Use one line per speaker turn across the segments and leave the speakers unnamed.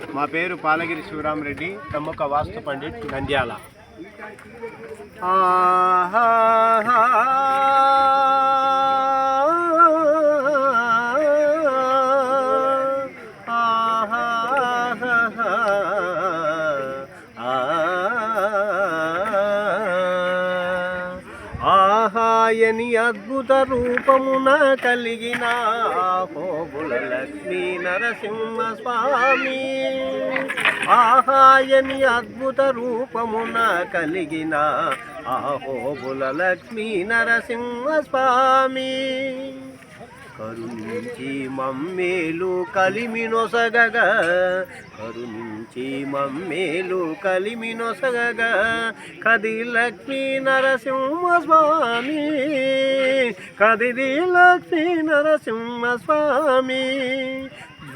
మా పేరు పాలగిరి శివరామరెడ్డి ప్రముఖ వాస్తు పండిట్ నంద్యాల. ఆయని అద్భుత రూపమున కలిగిన హోబుల లక్ష్మీ నరసింహ స్వామి ఆహాయని అద్భుత రూపమున కలిగిన ఆహోబుల లక్ష్మీ నరసింహ స్వామి కరుణించి మమ్మేలు కలిమి కలిమినొసగగా కరుణించి మమ్మేలు కలిమి కలిమినొసగగా కది లక్ష్మీ నరసింహస్వామి కదిది లక్ష్మీ నరసింహస్వామి.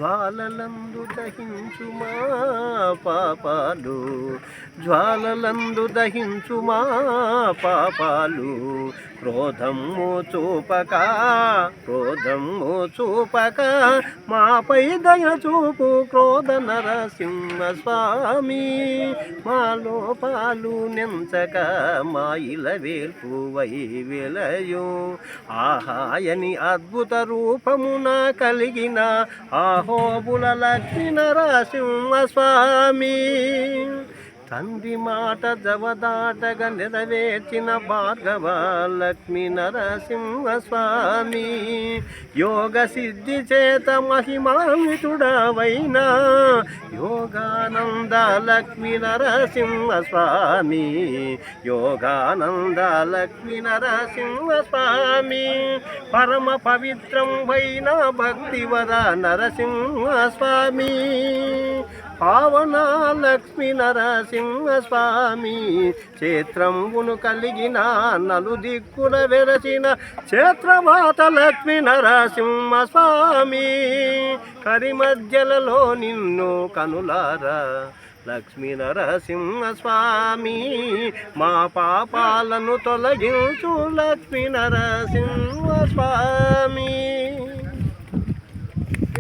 జ్వాలలందు దహించు మా పాపాలు. జ్వాలలందు దహించు మా పాపాలు. క్రోధము చూపక క్రోధము చూపక మాపై దయ చూపు క్రోధ నరసింహ స్వామి మా లోపాలు నెంచక మా ఇల వేల్పువై వెలయు. ఆహాయని అద్భుత రూపమున కలిగిన ఆహోబుల లక్ష్మీ నరసింహ స్వామి. తండ్రి మాట జవదాటగా నెరవేర్చిన భార్గవ లక్ష్మీ నరసింహ స్వామి యోగ సిద్ధి చేత మహిమాన్వితుడవైన యోగానంద లక్ష్మీ నరసింహ స్వామి యోగానంద లక్ష్మీ నరసింహ స్వామి పరమ పవిత్రం వైన భక్తివర నరసింహ స్వామి పావన లక్ష్మీ నరసింహ స్వామి క్షేత్రంబును కలిగిన నలు దిక్కుల వెరసిన క్షేత్రమాత లక్ష్మీ నరసింహ స్వామి కరిమధ్యలలో నిన్ను కనులారా లక్ష్మీ నరసింహ స్వామి మా పాపాలను తొలగించు లక్ష్మీ నరసింహ